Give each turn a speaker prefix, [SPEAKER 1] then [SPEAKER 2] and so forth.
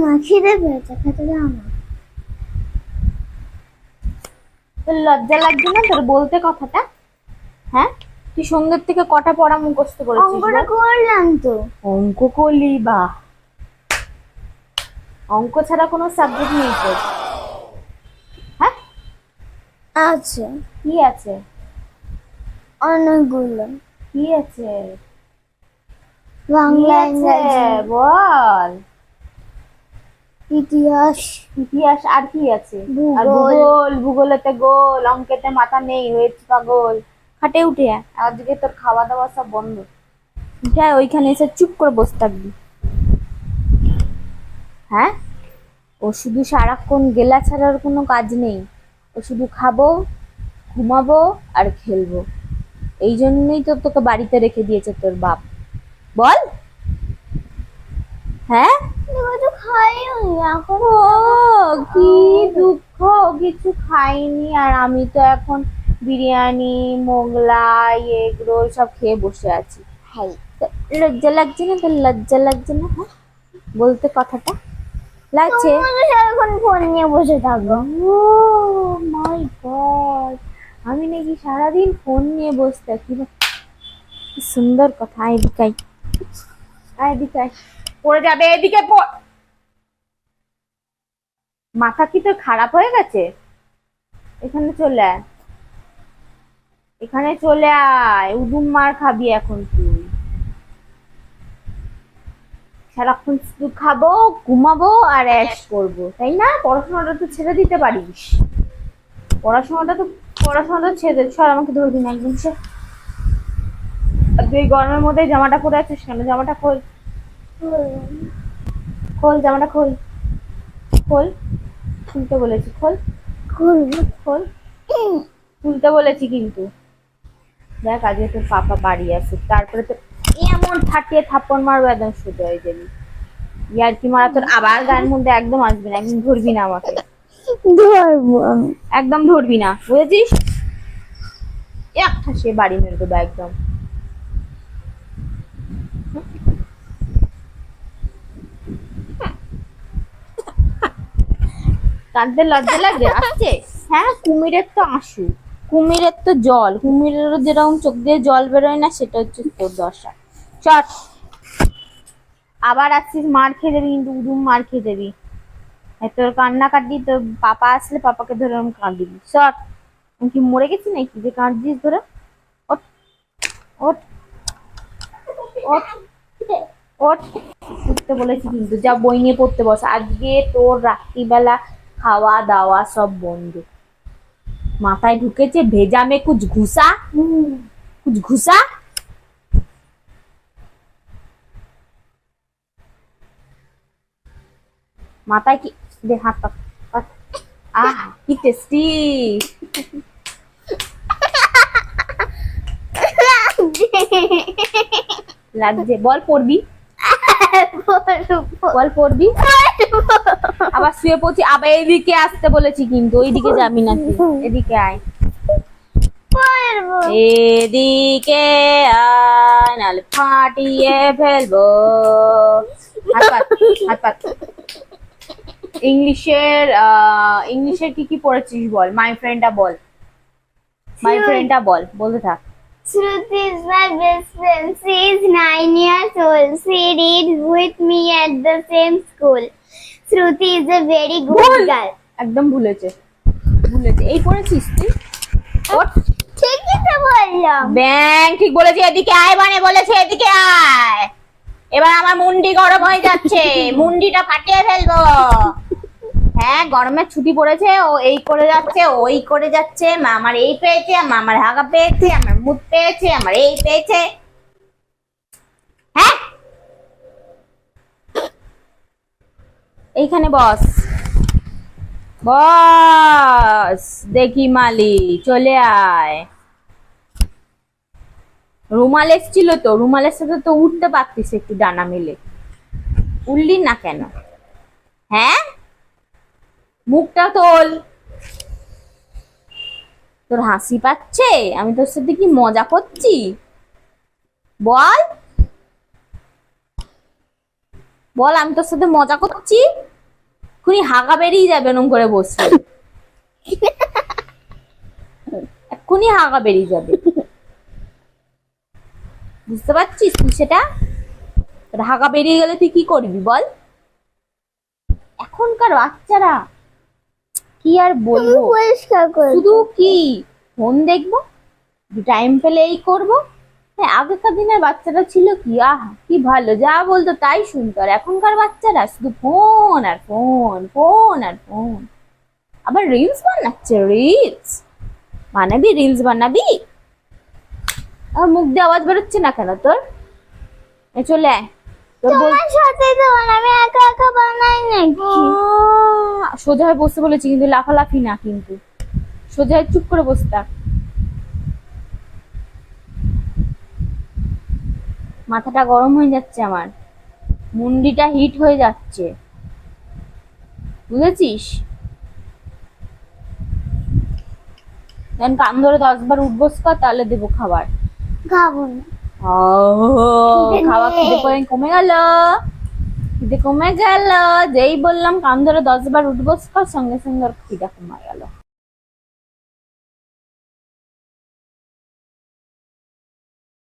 [SPEAKER 1] মা খিদে পেয়েছে খেতে দাও না।
[SPEAKER 2] তোর লজ্জা লাগছে না তোর বলতে কথাটা? হ্যাঁ? তুই সন্ধ্যের থেকে কটা পড়া মুখস্থ করেছিস
[SPEAKER 1] অঙ্কটা করলাম তো।
[SPEAKER 2] অঙ্ক করলি বা অঙ্ক ছাড়া কোনো সাবজেক্ট নেই তোর হ্যাঁ?
[SPEAKER 1] আছে।
[SPEAKER 2] কি আছে?
[SPEAKER 1] অনেকগুলো।
[SPEAKER 2] কি আছে?
[SPEAKER 1] বাংলা ইংরেজি।
[SPEAKER 2] বল।
[SPEAKER 1] ইতিহাস।
[SPEAKER 2] ইতিহাস আর কি আছে? আর
[SPEAKER 1] ভূগোল।
[SPEAKER 2] ভূগোল ভূগোলেতে গোল অঙ্কেতে মাথা নেই হয়েছে পাগল খাটে উঠে। আজকে তোর খাওয়া দাওয়া সব বন্ধ। উঠে ওইখানে এসে চুপ করে বসে থাকবি। হ্যাঁ? ও শুধু সারাক্ষণ গেলা ছাড়ার কোনো কাজ নেই। ও শুধু খাব ঘুমাবো আর খেলব। এই জন্যই তো তোকে বাড়িতে রেখে দিয়েছে তোর বাপ। বল। হ্যাঁ?
[SPEAKER 1] এখন
[SPEAKER 2] ও কি দুঃখ কিছু খাইনি। আর আমি তো এখন বিরিয়ানি মোগলাই এগ রোল সব খেয়ে বসে আছি। তো লজ্জা লাগছে না তোর লজ্জা লাগছে না হ্যাঁ? বলতে কথাটা। লাগছে?
[SPEAKER 1] সারাক্ষণ ফোন নিয়ে বসে থাকো
[SPEAKER 2] ও মাই গড আমি নাকি সারাদিন ফোন নিয়ে বসে থাকি সুন্দর কথা আয়। এদিকাই আয়। এদিকাই পড়ে যাবে, এদিকে মাথা কি তোর খারাপ হয়ে গেছে? এখানে চলে আয়। এখানে চলে আয়। উদুম মার খাবি এখন তুই। সারাক্ষণ শুধু খাব ঘুমাবো আর অ্যাশ করব। তাই না? পড়াশোনাটা তো ছেড়ে দিতে পারিস। পড়াশোনাটা তো পড়াশোনাটা ছেড়ে সর আমাকে ধরবি না একদম। সে আর তুই গরমের মধ্যে জামাটা পরে আছিস কেন? জামাটা খোল। খোল জামাটা খোল। খোল। খুলতে বলেছি খোল।
[SPEAKER 1] খুলবো
[SPEAKER 2] খোল। খুলতে বলেছি কিন্তু। দেখ আজকে তোর পাপা বাড়ি আসে তারপরে তো এমন থাকিয়ে থাপ্পড় মারবো একদম সোজা হয়ে যাবি। ইয়ার কি মারা তোর আবার গায়ের মধ্যে একদম আসবি না একদম ধরবি না আমাকে।
[SPEAKER 1] ধরবো আমি।
[SPEAKER 2] একদম ধরবি না বুঝেছিস? একটা সে বাড়ি মেরে দেবো একদম। কাঁদতে লজ্জা লাগে আসছে? হ্যাঁ কুমিরের তো আঁসু কুমিরের তো জল। কুমিরের যেরকম চোখ দিয়ে জল বেরোয় না সেটা হচ্ছে তোর দশা। চট। আবার আসছিস মার খেয়ে যাবি কিন্তু উদুম মার খেয়ে যাবি। তোর কান্নাকাটি তোর পাপা আসলে পাপাকে ধরে আমি কাঁদিবি। আমি কি মরে গেছি নাকি? যে কাঁদছিস ধরে ওঠ ওঠ ওঠ ওঠ। উঠতে বলেছি কিন্তু যা বই নিয়ে পড়তে বস। আজকে তোর রাত্রিবেলা খাওয়া দাওয়া সব বন্ধ। মাথায় ঢুকেছে ভেজা মে কুছ ঘুষা কুচ ঘুষা? মাথায় কি দে, হাত পাত পাত। আহ, কি টেস্টি লাগছে। বল, পড়বি? বল, পড়বি? আবার শুয়ে পড়ছি। আবার এদিকে আসতে বলেছি কিন্তু, ওইদিকে যাবি না এদিকে আয়। এদিকে আয়, নাহলে ফাটিয়ে ফেলব। হাত পাত হাত পাত ইংলিশের ইংলিশের কি কি পড়েছিস বল? মাই ফ্রেন্ডটা বল। মাই ফ্রেন্ডটা বল বলতে থাক।
[SPEAKER 1] Shruti is my best friend. She is nine years old. She reads with me at the same school. Shruti is a very good girl.
[SPEAKER 2] একদম ভুলেছে। ভুলেছে। এই পড়েছিস তুই?
[SPEAKER 1] ঠিকই তো বললাম।
[SPEAKER 2] ব্যাং ঠিক বলেছে। এদিকে আয় মানে বলেছে। এদিকে আয়। এবার আমার মুন্ডি গরম হয়ে যাচ্ছে। মুন্ডিটা ফাটিয়ে ফেলব। হ্যাঁ গরমের ছুটি পড়েছে, ও এই করে যাচ্ছে, ওই করে যাচ্ছে মা আমার এই পেয়েছে আমার হাগা পেয়েছে, আমার মুখ পেয়েছে, আমার এই পেয়েছে। হ্যাঁ? এইখানে বস। বস, দেখি মালি, চলে আয়। রুমাল এসছিল তো, রুমালের সাথে তো উঠতে পারতিস একটু ডানা মেলে। উঠলি না কেন? হ্যাঁ? মুখটা তোল। তোর হাসি পাচ্ছে? আমি তোর সাথে কি মজা করছি? বল। বল, আমি তোর সাথে মজা করছি? এক্ষুনি হাগা বেরিয়ে যাবে এরম করে বসলে এক্ষুনি হাগা বেরিয়ে যাবে। বুঝতে পারছিস তুই সেটা? হাগা বেরিয়ে গেলে তুই কি করবি বল? এখনকার বাচ্চারা কি আর বলব?
[SPEAKER 1] পরিষ্কার করে।
[SPEAKER 2] শুধু কি? ফোন দেখব টাইম পেলে এই করব। হ্যাঁ আগেকার দিনের বাচ্চারা ছিল কি? আহা কি ভালো যা বলতো তাই শুনতো। আর এখনকার বাচ্চারা শুধু ফোন আর ফোন ফোন আর ফোন। আবার রিলস বানাচ্ছে রিলস বানাবি রিলস বানাবি? আর মুখ দিয়ে আওয়াজ বেরোচ্ছে না কেন তোর? চলে আয়।
[SPEAKER 1] তোমার সাথে তো আমি একা একা বানাই নাকি?
[SPEAKER 2] সোজা হয়ে বসতে বলেছি কিন্তু লাফালাফি না কিন্তু। সোজা চুপ করে বসে থাক। মাথাটা গরম হয়ে যাচ্ছে আমার। মুন্ডিটা হিট হয়ে যাচ্ছে। বুঝেছিস? কান ধরে দশবার উঠবস কর তাহলে দেবো খাবার।
[SPEAKER 1] খাব না।
[SPEAKER 2] খাওয়া খিদে করে কমে গেল। খিদে কমে গেল। যেই বললাম কান ধরে দশ বার উঠবো সঙ্গে সঙ্গে খিদে কমে গেল।